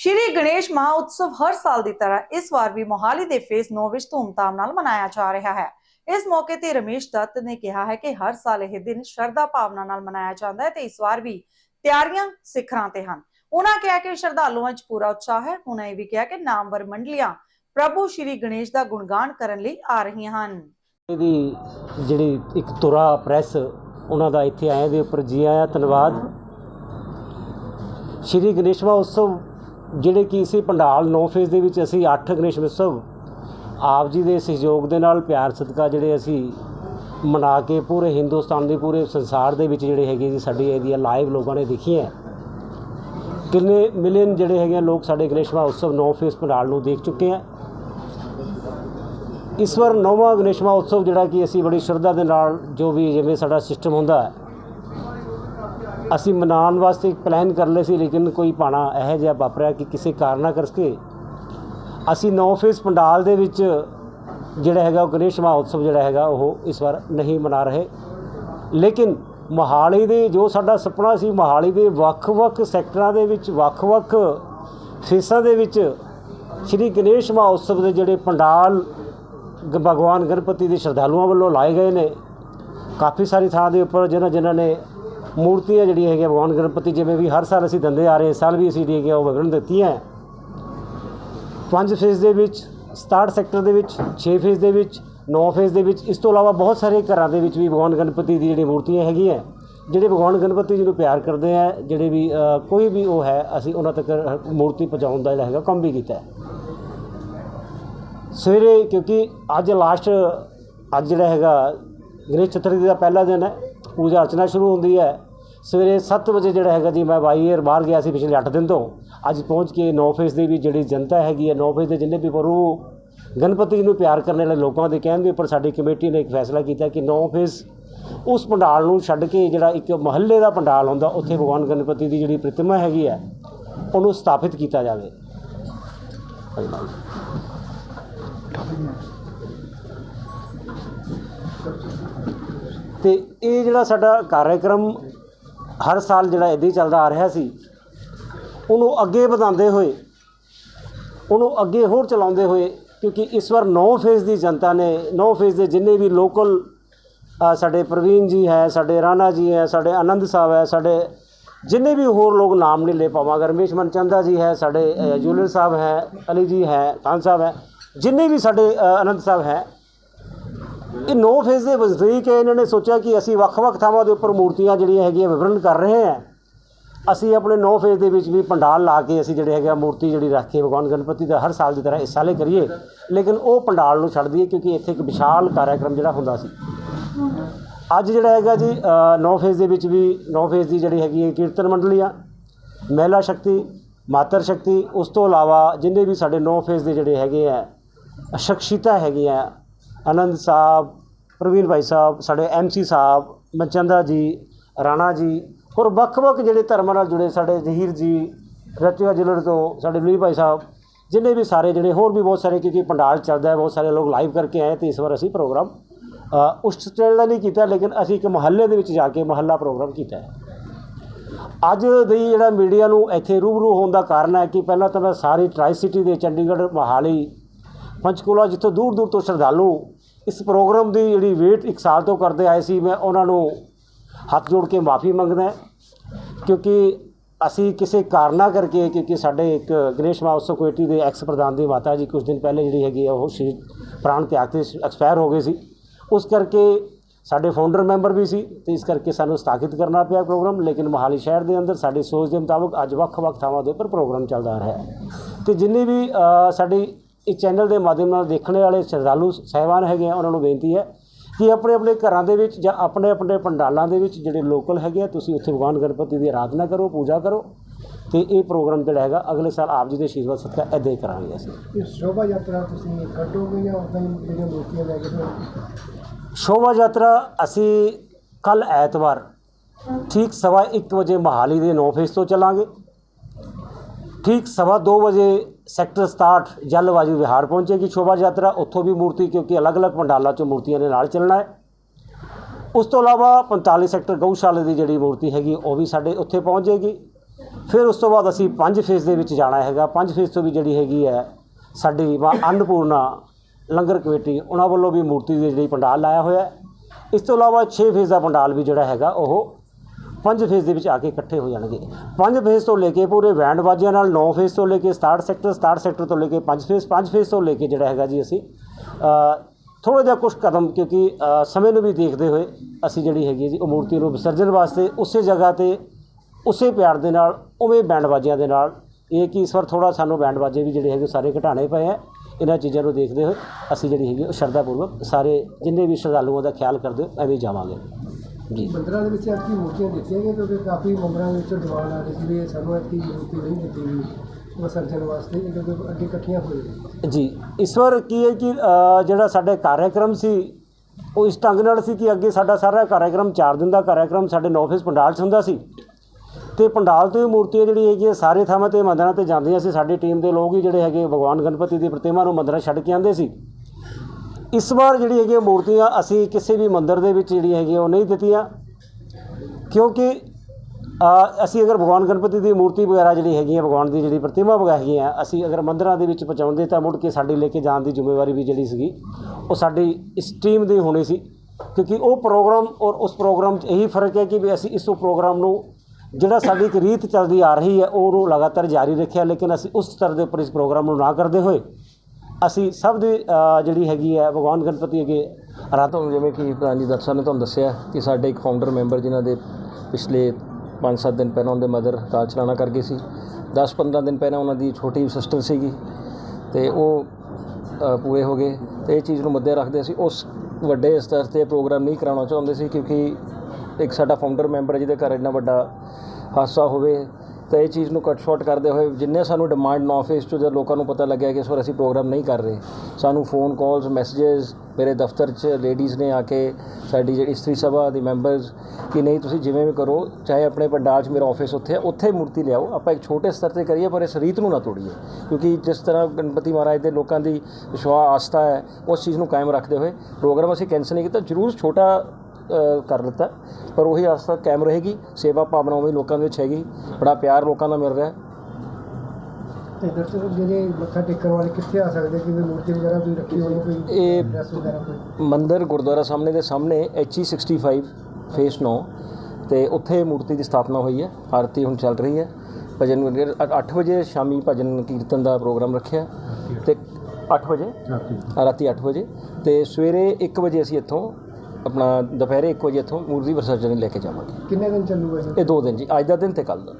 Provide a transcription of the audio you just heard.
ਸ਼੍ਰੀ ਗਣੇਸ਼ ਮਹਾਉਤਸਵ ਹਰ ਸਾਲ ਦੀ ਤਰ੍ਹਾਂ ਇਸ ਵਾਰ ਵੀ ਮੋਹਾਲੀ ਦੇ ਫੇਸ 9 ਵਿੱਚ ਧੂਮਧਾਮ ਨਾਲ ਮਨਾਇਆ ਜਾ ਰਿਹਾ ਹੈ। ਇਸ ਮੌਕੇ ਤੇ ਰਮੇਸ਼ ਦੱਤ ਨੇ ਕਿਹਾ ਹੈ ਕਿ ਹਰ ਸਾਲ ਇਹ ਦਿਨ ਸ਼ਰਧਾ ਭਾਵਨਾ ਨਾਲ ਮਨਾਇਆ ਜਾਂਦਾ ਹੈ ਤੇ ਇਸ ਵਾਰ ਵੀ ਤਿਆਰੀਆਂ ਸਿਖਰਾਂ ਤੇ ਹਨ। ਉਹਨਾਂ ਕਿਹਾ ਕਿ ਸ਼ਰਧਾਲੂਆਂ 'ਚ ਪੂਰਾ ਉਤਸ਼ਾਹ ਹੈ। ਉਹਨਾਂ ਇਹ ਵੀ ਕਿਹਾ ਕਿ ਨਾਮਵਰ ਮੰਡਲੀਆਂ ਪ੍ਰਭੂ ਸ਼੍ਰੀ ਗਣੇਸ਼ ਦਾ ਗੁਣਗਾਨ ਕਰਨ ਲਈ ਆ ਰਹੀਆਂ ਹਨ। ਇਹਦੀ ਜਿਹੜੀ ਇੱਕ ਤੁਰਾ ਪ੍ਰੈਸ ਉਹਨਾਂ ਦਾ ਇੱਥੇ ਆਏ ਦੇ ਉੱਪਰ ਜੀ ਆਇਆਂ ਧੰਨਵਾਦ। ਸ਼੍ਰੀ ਗਣੇਸ਼ ਮਹੋਤਸਵ ਜਿਹੜੇ ਕਿ ਇਸੇ ਪੰਡਾਲ 9 ਫੇਸ ਦੇ ਵਿੱਚ ਅਸੀਂ 8 ਗਣੇਸ਼ ਮਹੋਤਸਵ ਆਪ ਜੀ ਦੇ ਸਹਿਯੋਗ ਦੇ ਨਾਲ ਪਿਆਰ ਸਦਕਾ ਜਿਹੜੇ ਅਸੀਂ ਮਨਾ ਕੇ ਪੂਰੇ ਹਿੰਦੁਸਤਾਨ ਦੇ ਪੂਰੇ ਸੰਸਾਰ ਦੇ ਵਿੱਚ ਜਿਹੜੇ ਹੈਗੇ ਜੀ ਸਾਡੀ ਇਹਦੀਆਂ ਲਾਈਵ ਲੋਕਾਂ ਨੇ ਦੇਖੀਆਂ ਕਿੰਨੇ ਮਿਲੀਅਨ ਜਿਹੜੇ ਹੈਗੇ ਆ ਲੋਕ ਸਾਡੇ ਗਣੇਸ਼ ਮਹੋਤਸਵ 9 ਫੇਜ਼ ਪੰਡਾਲ ਨੂੰ ਦੇਖ ਚੁੱਕੇ ਆ ਇਸ ਵਾਰ ਨੌਵਾਂ ਗਣੇਸ਼ ਮਹੋਤਸਵ ਜਿਹੜਾ ਕਿ ਅਸੀਂ ਬੜੀ ਸ਼ਰਧਾ ਦੇ ਨਾਲ ਜੋ ਵੀ ਜਿਵੇਂ ਸਾਡਾ ਸਿਸਟਮ ਹੁੰਦਾ ਹੈ ਅਸੀਂ ਮਨਾਉਣ ਵਾਸਤੇ ਇੱਕ ਪਲਾਨ ਕਰ ਲਏ ਸੀ, ਲੇਕਿਨ ਕੋਈ ਪਾਣਾ ਇਹੋ ਜਿਹਾ ਵਾਪਰਿਆ ਕਿ ਕਿਸੇ ਕਾਰਨਾ ਕਰਕੇ। ਅਸੀਂ ਨੌ ਫੇਸ ਪੰਡਾਲ ਦੇ ਵਿੱਚ ਜਿਹੜਾ ਹੈਗਾ, ਉਹ ਗਣੇਸ਼ ਮਹੋਤਸਵ ਜਿਹੜਾ ਹੈਗਾ, ਉਹ ਇਸ ਵਾਰ ਨਹੀਂ ਮਨਾ ਰਹੇ। ਲੇਕਿਨ ਮੋਹਾਲੀ ਦੇ ਜੋ ਸਾਡਾ ਸੁਪਨਾ ਸੀ, ਮੋਹਾਲੀ ਦੇ ਵੱਖ-ਵੱਖ ਸੈਕਟਰਾਂ ਦੇ ਵਿੱਚ, ਵੱਖ-ਵੱਖ ਫੇਸਾਂ ਦੇ ਵਿੱਚ, ਸ਼੍ਰੀ ਗਣੇਸ਼ ਮਹੋਤਸਵ ਦੇ ਜਿਹੜੇ ਪੰਡਾਲ ਗ- ਭਗਵਾਨ ਗਣਪਤੀ ਦੇ ਸ਼ਰਧਾਲੂਆਂ ਵੱਲੋਂ ਲਾਏ ਗਏ ਨੇ। ਕਾਫੀ ਸਾਰੀ ਥਾਂ ਦੇ ਉੱਪਰ ਜਿਹਨਾਂ ਜਿਨ੍ਹਾਂ ਨੇ ਮੂਰਤੀਆਂ ਜਿਹੜੀਆਂ ਹੈਗੀਆਂ ਭਗਵਾਨ ਗਣਪਤੀ ਜਿਵੇਂ ਵੀ ਹਰ ਸਾਲ ਅਸੀਂ ਦਿੰਦੇ ਆ ਰਹੇ, ਸਾਲ ਵੀ ਅਸੀਂ ਜਿਹੜੀਆਂ ਹੈਗੀਆਂ ਉਹ ਵਗਣ ਦਿੱਤੀਆਂ ਪੰਜ ਫੇਸ ਦੇ ਵਿੱਚ 67 ਸੈਕਟਰ ਦੇ ਵਿੱਚ 6 ਫੇਜ਼ ਦੇ ਵਿੱਚ 9 ਫੇਜ਼ ਦੇ ਵਿੱਚ, ਇਸ ਤੋਂ ਇਲਾਵਾ ਬਹੁਤ ਸਾਰੇ ਘਰਾਂ ਦੇ ਵਿੱਚ ਵੀ ਭਗਵਾਨ ਗਣਪਤੀ ਦੀ ਜਿਹੜੀ ਮੂਰਤੀਆਂ ਹੈਗੀਆਂ ਜਿਹੜੇ ਭਗਵਾਨ ਗਣਪਤੀ ਜੀ ਨੂੰ ਪਿਆਰ ਕਰਦੇ ਆ, ਜਿਹੜੇ ਵੀ ਕੋਈ ਵੀ ਉਹ ਹੈ, ਅਸੀਂ ਉਹਨਾਂ ਤੱਕ ਮੂਰਤੀ ਪਹੁੰਚਾਉਣ ਦਾ ਜਿਹੜਾ ਹੈਗਾ ਕੰਮ ਵੀ ਕੀਤਾ ਸਵੇਰੇ ਕਿਉਂਕਿ ਅੱਜ ਲਾਸਟ, ਅੱਜ ਜਿਹੜਾ ਹੈਗਾ ਗਣੇਸ਼ ਚਤੁਰਥੀ ਦਾ ਪਹਿਲਾ ਦਿਨ ਹੈ ਪੂਜਾ ਅਰਚਨਾ ਸ਼ੁਰੂ ਹੁੰਦੀ ਹੈ। ਸਵੇਰੇ 7 ਵਜੇ ਜਿਹੜਾ ਹੈਗਾ ਜੀ, ਮੈਂ ਬਾਈ ਏਅਰ ਬਾਹਰ ਗਿਆ ਸੀ ਪਿਛਲੇ 8 ਦਿਨ ਤੋਂ। ਅੱਜ ਪਹੁੰਚ ਕੇ ਨੌ ਫੇਸ ਦੀ ਵੀ ਜਿਹੜੀ ਜਨਤਾ ਹੈਗੀ ਹੈ, ਨੌ ਫੇਸ ਦੇ ਜਿੰਨੇ ਵੀ ਪ੍ਰਭੂ ਗਣਪਤੀ ਜੀ ਨੂੰ ਪਿਆਰ ਕਰਨ ਵਾਲੇ ਲੋਕਾਂ ਦੇ ਕਹਿਣ ਦੇ ਉੱਪਰ ਸਾਡੀ ਕਮੇਟੀ ਨੇ ਇੱਕ ਫੈਸਲਾ ਕੀਤਾ ਕਿ ਨੌ ਫੇਸ ਉਸ ਪੰਡਾਲ ਨੂੰ ਛੱਡ ਕੇ ਜਿਹੜਾ ਇੱਕ ਮਹੱਲੇ ਦਾ ਪੰਡਾਲ ਹੁੰਦਾ, ਉੱਥੇ ਭਗਵਾਨ ਗਣਪਤੀ ਦੀ ਜਿਹੜੀ ਪ੍ਰਤਿਮਾ ਹੈਗੀ ਹੈ, ਉਹਨੂੰ ਸਥਾਪਿਤ ਕੀਤਾ ਜਾਵੇ। ਤੇ ਇਹ ਜਿਹੜਾ ਸਾਡਾ ਕਾਰਜਕ੍ਰਮ ਹਰ ਸਾਲ ਜਿਹੜਾ ਇੱਦਾਂ ਹੀ ਚੱਲਦਾ ਆ ਰਿਹਾ ਸੀ ਉਹਨੂੰ ਅੱਗੇ ਵਧਾਉਂਦੇ ਹੋਏ ਉਹਨੂੰ ਅੱਗੇ ਹੋਰ ਚਲਾਉਂਦੇ ਹੋਏ ਕਿਉਂਕਿ ਇਸ ਵਾਰ 9 ਫੇਜ਼ ਦੀ ਜਨਤਾ ਨੇ 9 ਫੇਜ਼ ਦੇ ਜਿੰਨੇ ਵੀ ਲੋਕਲ ਸਾਡੇ ਪ੍ਰਵੀਨ ਜੀ ਹੈ ਸਾਡੇ ਰਾਣਾ ਜੀ ਹੈ ਸਾਡੇ ਆਨੰਦ ਸਾਹਿਬ ਹੈ ਸਾਡੇ ਜਿੰਨੇ ਵੀ ਹੋਰ ਲੋਕ ਨਾਮ ਨਹੀਂ ਲੈ ਪਾਵਾਂਗੇ ਰਮੇਸ਼ ਮਨਚੰਦਾ ਜੀ ਹੈ ਸਾਡੇ ਅ, ਸਾਹਿਬ ਹੈ ਅਲੀ ਜੀ ਹੈ ਖਾਨ ਸਾਹਿਬ ਹੈ ਜਿੰਨੇ ਵੀ ਸਾਡੇ ਆਨੰਦ ਸਾਹਿਬ ਹੈ ਇਹ ਨੌ ਫੇਜ਼ ਦੇ ਵਜ਼ੀਕ ਹੈ, ਇਹਨਾਂ ਨੇ ਸੋਚਿਆ ਕਿ ਅਸੀਂ ਵੱਖ-ਵੱਖ ਥਾਵਾਂ ਦੇ ਉੱਪਰ ਮੂਰਤੀਆਂ ਜਿਹੜੀਆਂ ਹੈਗੀਆਂ ਵਿਵਰਨ ਕਰ ਰਹੇ ਹਾਂ। ਅਸੀਂ ਆਪਣੇ ਨੌ ਫੇਜ਼ ਦੇ ਵਿੱਚ ਵੀ ਪੰਡਾਲ ਲਾ ਕੇ ਅਸੀਂ ਜਿਹੜੇ ਹੈਗਾ ਮੂਰਤੀ ਜਿਹੜੀ ਰੱਖ ਕੇ ਭਗਵਾਨ ਗਣਪਤੀ ਦਾ ਹਰ ਸਾਲ ਦੀ ਤਰ੍ਹਾਂ ਇਸ ਸਾਲੇ ਕਰੀਏ। ਲੇਕਿਨ ਉਹ ਪੰਡਾਲ ਨੂੰ ਛੱਡ ਦਈਏ ਕਿਉਂਕਿ ਇੱਥੇ ਇੱਕ ਵਿਸ਼ਾਲ ਕਾਰਜਕ੍ਰਮ ਜਿਹੜਾ ਹੁੰਦਾ ਸੀ। ਅੱਜ ਜਿਹੜਾ ਹੈਗਾ ਜੀ ਨੌ ਫੇਜ਼ ਦੇ ਵਿੱਚ ਵੀ ਨੌ ਫੇਜ਼ ਦੀ ਜਿਹੜੀ ਹੈਗੀ ਹੈ ਕੀਰਤਨ ਮੰਡਲੀਆਂ, ਮਹਿਲਾ ਸ਼ਕਤੀ, ਮਾਤਰ ਸ਼ਕਤੀ, ਉਸ ਤੋਂ ਇਲਾਵਾ ਜਿੰਨੇ ਵੀ ਸਾਡੇ ਨੌ ਫੇਜ਼ ਦੇ ਜਿਹੜੇ ਹੈਗੇ ਆ, ਸ਼ਖਸੀਅਤਾਂ ਹੈਗੀਆਂ ਆਨੰਦ ਸਾਹਿਬ, ਪ੍ਰਵੀਨ ਭਾਈ ਸਾਹਿਬ, ਸਾਡੇ ਐਮਸੀ ਸਾਹਿਬ ਮਚੰਦਾ ਜੀ, ਰਾਣਾ ਜੀ, ਹੋਰ ਵੱਖ-ਵੱਖ ਜਿਹੜੇ ਧਰਮਾਂ ਨਾਲ ਜੁੜੇ ਸਾਡੇ ਜ਼ਹੀਰ ਜੀ ਰਤੀਆ ਜ਼ਿਲ੍ਹੇ ਤੋਂ, ਸਾਡੇ ਲੂਈ ਭਾਈ ਸਾਹਿਬ, ਜਿੰਨੇ ਵੀ ਸਾਰੇ ਜਿਹੜੇ ਹੋਰ ਵੀ ਬਹੁਤ ਸਾਰੇ ਕਿਉਂਕਿ ਪੰਡਾਲ ਚੱਲਦਾ ਹੈ, ਬਹੁਤ ਸਾਰੇ ਲੋਕ ਲਾਈਵ ਕਰਕੇ ਆਏ ਤੇ ਇਸ ਵਾਰ ਅਸੀਂ ਪ੍ਰੋਗਰਾਮ ਉਸ ਸਟੇਜ ਦਾ ਨਹੀਂ ਕੀਤਾ, ਲੇਕਿਨ ਅਸੀਂ ਇੱਕ ਮਹੱਲੇ ਦੇ ਵਿੱਚ ਜਾ ਕੇ ਮਹੱਲਾ ਪ੍ਰੋਗਰਾਮ ਕੀਤਾ ਹੈ। ਅੱਜ ਦੀ ਜਿਹੜਾ ਮੀਡੀਆ ਨੂੰ ਇੱਥੇ ਰੂਬਰੂ ਹੋਣ ਦਾ ਕਾਰਨ ਹੈ ਕਿ ਪਹਿਲਾਂ ਤਾਂ ਮੈਂ ਸਾਰੀ ਟਰਾਈ ਸਿਟੀ ਦੇ ਚੰਡੀਗੜ੍ਹ, ਮੋਹਾਲੀ, ਪੰਚਕੂਲਾ ਜਿੱਥੋਂ ਦੂਰ ਦੂਰ ਤੋਂ ਸ਼ਰਧਾਲੂ ਇਸ ਪ੍ਰੋਗਰਾਮ ਦੀ ਜਿਹੜੀ ਵੇਟ ਇੱਕ ਸਾਲ ਤੋਂ ਕਰਦੇ ਆਏ ਸੀ, ਮੈਂ ਉਹਨਾਂ ਨੂੰ ਹੱਥ ਜੋੜ ਕੇ ਮਾਫੀ ਮੰਗਦਾ ਕਿਉਂਕਿ ਅਸੀਂ ਕਿਸੇ ਕਾਰਨਾ ਕਰਕੇ, ਕਿਉਂਕਿ ਸਾਡੇ ਇੱਕ ਗਣੇਸ਼ ਮਹਾਉਤਸਵ ਕਮੇਟੀ ਦੇ ਐਕਸ ਪ੍ਰਧਾਨ ਦੀ ਮਾਤਾ ਜੀ ਕੁਝ ਦਿਨ ਪਹਿਲੇ ਜਿਹੜੀ ਹੈਗੀ ਆ, ਉਹ ਸ਼ਹੀਦ ਪ੍ਰਾਣ ਤਿਆਗ ਤੇ ਐਕਸਪਾਇਰ ਹੋ ਗਏ ਸੀ। ਉਸ ਕਰਕੇ ਸਾਡੇ ਫਾਊਂਡਰ ਮੈਂਬਰ ਵੀ ਸੀ ਤੇ ਇਸ ਕਰਕੇ ਸਾਨੂੰ ਸਥਾਪਿਤ ਕਰਨਾ ਪਿਆ ਪ੍ਰੋਗਰਾਮ, ਲੇਕਿਨ ਮੋਹਾਲੀ ਸ਼ਹਿਰ ਦੇ ਅੰਦਰ ਸਾਡੀ ਸੋਚ ਦੇ ਮੁਤਾਬਕ ਅੱਜ ਵੱਖ-ਵੱਖ ਥਾਵਾਂ ਦੇ ਉੱਪਰ ਪ੍ਰੋਗਰਾਮ ਚੱਲਦਾ ਰਿਹਾ। ਹੈ ਤੇ ਜਿੰਨੇ ਵੀ ਸਾਡੀ ਇਸ ਚੈਨਲ ਦੇ ਮਾਧਿਅਮ ਨਾਲ ਦੇਖਣ ਵਾਲੇ ਸ਼ਰਧਾਲੂ ਸਹਿਬਾਨ ਹੈਗੇ ਆ ਉਹਨਾਂ ਨੂੰ ਬੇਨਤੀ ਹੈ ਕਿ ਆਪਣੇ ਆਪਣੇ ਘਰਾਂ ਦੇ ਵਿੱਚ ਜਾਂ ਆਪਣੇ ਆਪਣੇ ਪੰਡਾਲਾਂ ਦੇ ਵਿੱਚ ਜਿਹੜੇ ਲੋਕਲ ਹੈਗੇ ਆ ਤੁਸੀਂ ਉੱਥੇ ਭਗਵਾਨ ਗਣਪਤੀ ਦੀ ਆਰਾਧਨਾ ਕਰੋ ਪੂਜਾ ਕਰੋ ਤੇ ਇਹ ਪ੍ਰੋਗਰਾਮ ਜਿਹੜਾ ਹੈਗਾ ਅਗਲੇ ਸਾਲ ਆਪ ਜੀ ਦੇ ਆਸ਼ੀਰਵਾਦ ਸਦਕਾ ਇੱਦਾਂ ਹੀ ਕਰਾਂਗੇ ਅਸੀਂ। ਇਹ ਸ਼ੋਭਾ ਯਾਤਰਾ ਤੁਸੀਂ ਕੱਢੋਗੇ ਜਾਂ ਉਦਾਂ ਹੀ ਜਿਹੜੀਆਂ ਮੂਰਤੀਆਂ ਲੈ ਕੇ ਸ਼ੋਭਾ ਯਾਤਰਾ ਅਸੀਂ ਕੱਲ ਐਤਵਾਰ ਠੀਕ ਸਵਾ ਇੱਕ ਵਜੇ ਮਹਾਲੀ ਦੇ 9 ਫੇਸ ਤੋਂ ਚੱਲਾਂਗੇ। ਠੀਕ ਸਵਾ ਦੋ ਵਜੇ ਸੈਕਟਰ 67 ਜਲਵਾਯੂ ਵਿਹਾਰ ਪਹੁੰਚੇਗੀ ਸ਼ੋਭਾ ਯਾਤਰਾ। ਉੱਥੋਂ ਵੀ ਮੂਰਤੀ, ਕਿਉਂਕਿ ਅਲੱਗ-ਅਲੱਗ ਪੰਡਾਲਾਂ 'ਚੋਂ ਮੂਰਤੀਆਂ ਦੇ ਨਾਲ ਚੱਲਣਾ ਹੈ। ਉਸ ਤੋਂ ਇਲਾਵਾ 45 ਸੈਕਟਰ ਗਊਸ਼ਾਲਾ ਦੀ ਜਿਹੜੀ ਮੂਰਤੀ ਹੈਗੀ, ਉਹ ਵੀ ਸਾਡੇ ਉੱਥੇ ਪਹੁੰਚ ਜਾਏਗੀ ਫਿਰ ਉਸ ਤੋਂ ਬਾਅਦ ਅਸੀਂ ਪੰਜ ਫੇਸ ਦੇ ਵਿੱਚ ਜਾਣਾ ਹੈਗਾ। ਪੰਜ ਫੇਜ਼ ਤੋਂ ਵੀ ਜਿਹੜੀ ਹੈਗੀ ਹੈ, ਸਾਡੀ ਮਾਂ ਅੰਨਪੂਰਨਾ ਲੰਗਰ ਕਮੇਟੀ, ਉਹਨਾਂ ਵੱਲੋਂ ਵੀ ਮੂਰਤੀ ਦੀ ਜਿਹੜੀ ਪੰਡਾਲ ਲਾਇਆ ਹੋਇਆ ਇਸ ਤੋਂ ਇਲਾਵਾ 6 ਫੇਜ਼ ਦਾ ਪੰਡਾਲ ਵੀ ਜਿਹੜਾ ਹੈਗਾ, ਉਹ ਪੰਜ ਫੇਸ ਦੇ ਵਿੱਚ ਆ ਕੇ ਇਕੱਠੇ ਹੋ ਜਾਣਗੇ। ਪੰਜ ਫੇਸ ਤੋਂ ਲੈ ਕੇ ਪੂਰੇ ਬੈਂਡ ਬਾਜਿਆਂ ਨਾਲ 9 ਫੇਜ਼ ਤੋਂ ਲੈ ਕੇ 67 ਸੈਕਟਰ 67 ਸੈਕਟਰ ਤੋਂ ਲੈ ਕੇ ਪੰਜ ਫੇਸ ਪੰਜ ਫੇਸ ਤੋਂ ਲੈ ਕੇ ਜਿਹੜਾ ਹੈਗਾ ਜੀ ਅਸੀਂ ਥੋੜਾ ਜਿਹਾ ਕੁਝ ਕਦਮ ਕਿਉਂਕਿ ਸਮੇਂ ਨੂੰ ਵੀ ਦੇਖਦੇ ਹੋਏ ਅਸੀਂ ਜਿਹੜੀ ਹੈਗੀ ਹੈ ਜੀ, ਉਹ ਮੂਰਤੀ ਨੂੰ ਵਿਸਰਜਨ ਵਾਸਤੇ ਉਸੇ ਜਗ੍ਹਾ ਤੇ, ਉਸੇ ਪਿਆਰ ਦੇ ਨਾਲ, ਉਵੇਂ ਬੈਂਡ ਬਾਜਿਆਂ ਦੇ ਨਾਲ, ਇਹ ਕਿ ਇਸ ਵਾਰ ਥੋੜਾ ਸਾਨੂੰ ਬੈਂਡ ਬਾਜੇ ਵੀ ਜਿਹੜੇ ਹੈਗੇ ਸਾਰੇ ਘਟਾਣੇ ਪਏ ਆ। ਇਹਨਾਂ ਚੀਜ਼ਾਂ ਨੂੰ ਦੇਖਦੇ ਹੋਏ ਅਸੀਂ ਜਿਹੜੀ ਹੈਗੀ ਉਹ ਸ਼ਰਧਾਪੂਰਵਕ ਸਾਰੇ ਜਿੰਨੇ ਵੀ ਸ਼ਰਧਾਲੂਆਂ ਦਾ ਖਿਆਲ ਕਰਦੇ ਹੋ ਐਵੇਂ ਜਾਵਾਂਗੇ। ਜੀ ਮੰਦਰਾਂ ਦੇ ਵਿੱਚ ਐਤਕੀ ਮੂਰਤੀਆਂ ਦਿੱਤੀਆਂ ਗਈਆਂ ਕਿਉਂਕਿ ਕਾਫੀ ਮੰਦਰਾਂ ਦੇ ਵਿੱਚੋਂ ਡਿਮਾਂਡ ਆ ਰਹੀ ਸੀ ਵੀ ਇਹ ਸਾਨੂੰ ਐਤਕੀ ਮੂਰਤੀ ਨਹੀਂ ਦਿੱਤੀ ਗਈ ਵਿਸਰਜਨ ਵਾਸਤੇ ਕਿਉਂਕਿ ਅੱਗੇ ਇਕੱਠੀਆਂ ਹੋਈਆਂ। ਜੀ, ਇਸ ਵਾਰ ਕੀ ਹੈ ਕਿ ਜਿਹੜਾ ਸਾਡੇ ਕਾਰਜਕ੍ਰਮ ਸੀ, ਉਹ ਇਸ ਢੰਗ ਨਾਲ ਸੀ ਕਿ ਅੱਗੇ ਸਾਡਾ ਸਾਰਾ ਕਾਰਜਕ੍ਰਮ 4 ਦਿਨ ਦਾ ਕਾਰਜਕ੍ਰਮ ਸਾਡੇ 9 ਫੇਸ ਪੰਡਾਲ 'ਚ ਹੁੰਦਾ ਸੀ। ਤੇ ਪੰਡਾਲ ਤੋਂ ਹੀ ਮੂਰਤੀਆਂ ਜਿਹੜੀ ਹੈਗੀਆਂ, ਸਾਰੇ ਥਾਵਾਂ ਤੇ ਮੰਦਰਾਂ ਤੇ ਜਾਂਦੀਆਂ ਸੀ। ਸਾਡੀ ਟੀਮ ਦੇ ਲੋਕ ਹੀ ਜਿਹੜੇ ਹੈਗੇ, ਭਗਵਾਨ ਗਣਪਤੀ ਦੀ ਪ੍ਰਤਿਮਾ ਨੂੰ ਮੰਦਰਾਂ ਛੱਡ ਕੇ ਆਉਂਦੇ ਸੀ। ਇਸ ਵਾਰ ਜਿਹੜੀ ਹੈਗੀ ਮੂਰਤੀਆਂ ਅਸੀਂ ਕਿਸੇ ਵੀ ਮੰਦਿਰ ਦੇ ਵਿੱਚ ਜਿਹੜੀ ਹੈਗੀ ਉਹ ਨਹੀਂ ਦਿੱਤੀਆਂ। ਕਿਉਂਕਿ ਅਸੀਂ ਅਗਰ ਭਗਵਾਨ ਗਣਪਤੀ ਦੀ ਮੂਰਤੀ ਵਗੈਰਾ ਜਿਹੜੀ ਹੈਗੀ ਹੈ ਭਗਵਾਨ ਦੀ ਜਿਹੜੀ ਪ੍ਰਤਿਮਾ ਵਗੈਰਾ ਹੈਗੀ ਆ ਅਸੀਂ ਅਗਰ ਮੰਦਿਰਾਂ ਦੇ ਵਿੱਚ ਪਹੁੰਚਾਉਂਦੇ ਤਾਂ ਮੁੜ ਕੇ ਸਾਡੀ ਲੈ ਕੇ ਜਾਣ ਦੀ ਜ਼ਿੰਮੇਵਾਰੀ ਵੀ ਜਿਹੜੀ ਸੀਗੀ, ਉਹ ਸਾਡੀ ਇਸ ਟੀਮ ਦੀ ਹੋਣੀ ਸੀ। ਕਿਉਂਕਿ ਉਹ ਪ੍ਰੋਗਰਾਮ ਔਰ ਉਸ ਪ੍ਰੋਗਰਾਮ 'ਚ ਇਹੀ ਫ਼ਰਕ ਹੈ ਕਿ ਵੀ ਅਸੀਂ ਇਸ ਪ੍ਰੋਗਰਾਮ ਨੂੰ ਜਿਹੜਾ ਸਾਡੀ ਇੱਕ ਰੀਤ ਚੱਲਦੀ ਆ ਰਹੀ ਹੈ, ਉਹਨੂੰ ਲਗਾਤਾਰ ਜਾਰੀ ਰੱਖਿਆ, ਲੇਕਿਨ ਅਸੀਂ ਉਸ ਤਰ੍ਹਾਂ ਦੇ ਉੱਪਰ ਇਸ ਪ੍ਰੋਗਰਾਮ ਨੂੰ ਨਾ ਕਰਦੇ ਹੋਏ ਅਸੀਂ ਸਭ ਦੀ ਜਿਹੜੀ ਹੈਗੀ ਹੈ, ਭਗਵਾਨ ਗਣਪਤੀ ਅੱਗੇ ਰਾਤ ਤੁਹਾਨੂੰ ਜਿਵੇਂ ਕਿ ਪ੍ਰਾਨੀ ਦੱਤ ਸਾਹਿਬ ਨੇ ਤੁਹਾਨੂੰ ਦੱਸਿਆ ਕਿ ਸਾਡੇ ਇੱਕ ਫਾਊਂਡਰ ਮੈਂਬਰ ਜਿਨ੍ਹਾਂ ਦੇ ਪਿਛਲੇ 5-7 ਦਿਨ ਪਹਿਲਾਂ ਉਹਦੇ ਮਦਰ ਕਾਲ ਚਲਾਣਾ ਕਰ ਗਏ ਸੀ। 10-15 ਦਿਨ ਪਹਿਲਾਂ ਉਹਨਾਂ ਦੀ ਛੋਟੀ ਸਿਸਟਰ ਸੀਗੀ ਤੇ ਉਹ ਪੂਰੇ ਹੋ ਗਏ ਤੇ ਇਹ ਚੀਜ਼ ਨੂੰ ਮੱਦੇ ਰੱਖਦੇ ਸੀ ਉਸ ਵੱਡੇ ਸਤਰ ਤੇ ਪ੍ਰੋਗਰਾਮ ਨਹੀਂ ਕਰਾਉਣਾ ਚਾਹੁੰਦੇ ਸੀ ਕਿਉਂਕਿ ਇੱਕ ਸਾਡਾ ਫਾਊਂਡਰ ਮੈਂਬਰ ਹੈ ਜਿਹਦੇ ਘਰ ਇੰਨਾ ਵੱਡਾ ਹਾਦਸਾ ਹੋਵੇ ਤਾਂ ਇਹ ਚੀਜ਼ ਨੂੰ ਕੱਟ ਸ਼ਾਰਟ ਕਰਦੇ ਹੋਏ ਜਿੰਨੇ ਸਾਨੂੰ ਡਿਮਾਂਡ ਨਾ ਫੇਸ ਤੋਂ ਜਦ ਲੋਕਾਂ ਨੂੰ ਪਤਾ ਲੱਗਿਆ ਕਿ ਇਸ ਵਾਰ ਅਸੀਂ ਪ੍ਰੋਗਰਾਮ ਨਹੀਂ ਕਰ ਰਹੇ, ਸਾਨੂੰ ਫੋਨ ਕਾਲਸ ਮੈਸੇजेस ਮੇਰੇ ਦਫ਼ਤਰ 'ਚ ਲੇਡੀਜ਼ ਨੇ ਆ ਕੇ ਸਾਡੀ ਜਿਹੜੀ ਇਸਤਰੀ ਸਭਾ ਦੀ ਮੈਂਬਰਸ ਕਿ ਨਹੀਂ ਤੁਸੀਂ ਜਿਵੇਂ ਵੀ ਕਰੋ, ਚਾਹੇ ਆਪਣੇ ਪੰਡਾਲ 'ਚ ਮੇਰਾ ਆਫਿਸ ਉੱਥੇ ਹੈ ਉੱਥੇ ਮੂਰਤੀ ਲਿਆਓ, ਆਪਾਂ ਇੱਕ ਛੋਟੇ ਸਤਰ ਤੇ ਕਰੀਏ ਪਰ ਇਸ ਰੀਤ ਨੂੰ ਨਾ ਤੋੜੀਏ। ਕਿਉਂਕਿ ਜਿਸ ਤਰ੍ਹਾਂ ਗਣਪਤੀ ਮਹਾਰਾਜ ਦੇ ਲੋਕਾਂ ਦੀ ਵਿਸ਼ਵਾਸ ਆਸਥਾ ਹੈ, ਉਸ ਚੀਜ਼ ਨੂੰ ਕਾਇਮ ਰੱਖਦੇ ਹੋਏ ਪ੍ਰੋਗਰਾਮ ਅਸੀਂ ਕੈਂਸਲ ਨਹੀਂ ਕੀਤਾ, ਜ਼ਰੂਰ ਛੋਟਾ ਕਰ ਲਿੱਤਾ। ਪਰ ਉਹੀ ਆਸਥਾ ਕਾਇਮ ਰਹੇਗੀ ਸੇਵਾ ਭਾਵਨਾ ਉਵੇਂ ਲੋਕਾਂ ਦੇ ਵਿੱਚ ਹੈਗੀ ਬੜਾ ਪਿਆਰ ਲੋਕਾਂ ਦਾ ਮਿਲ ਰਿਹਾ। ਹੈ ਤੇ ਦਰਸ਼ਕ ਜਿਹੜੇ ਮੱਥਾ ਟੇਕਣ ਵਾਲੇ ਕਿੱਥੇ ਆ ਸਕਦੇ? ਕਿ ਵੀ ਮੂਰਤੀ ਵਗੈਰਾ ਵੀ ਰੱਖੀ ਹੋਣੀ ਕੋਈ ਇਹ ਐਡਰੈਸ ਵਗੈਰਾ ਕੋਈ? ਮੰਦਿਰ ਗੁਰਦੁਆਰਾ ਸਾਹਮਣੇ ਦੇ ਸਾਹਮਣੇ HE 65 ਫੇਸ 9 ਤੇ ਉੱਥੇ ਮੂਰਤੀ ਦੀ ਸਥਾਪਨਾ ਹੋਈ ਹੈ ਆਰਤੀ ਹੁਣ ਚੱਲ ਰਹੀ ਹੈ। ਭਜਨ 8 ਵਜੇ ਸ਼ਾਮੀ ਭਜਨ ਕੀਰਤਨ ਦਾ ਪ੍ਰੋਗਰਾਮ ਰੱਖਿਆ। ਤੇ 8 ਵਜੇ? ਰਾਤੀ 8 ਵਜੇ। ਤੇ ਸਵੇਰੇ 1 ਵਜੇ ਅਸੀਂ ਇੱਥੋਂ ਆਪਣਾ ਦੁਪਹਿਰੇ 1 ਵਜੇ ਇੱਥੋਂ ਮੂਰਤੀ ਵਿਸਰਜਨ ਲੈ ਕੇ ਜਾਵਾਂਗੇ। ਕਿੰਨੇ ਦਿਨ ਚੱਲੂਗਾ ਜੀ? ਇਹ ਦੋ ਦਿਨ ਜੀ ਅੱਜ ਦਾ ਦਿਨ ਤੇ ਕੱਲ ਦਾ।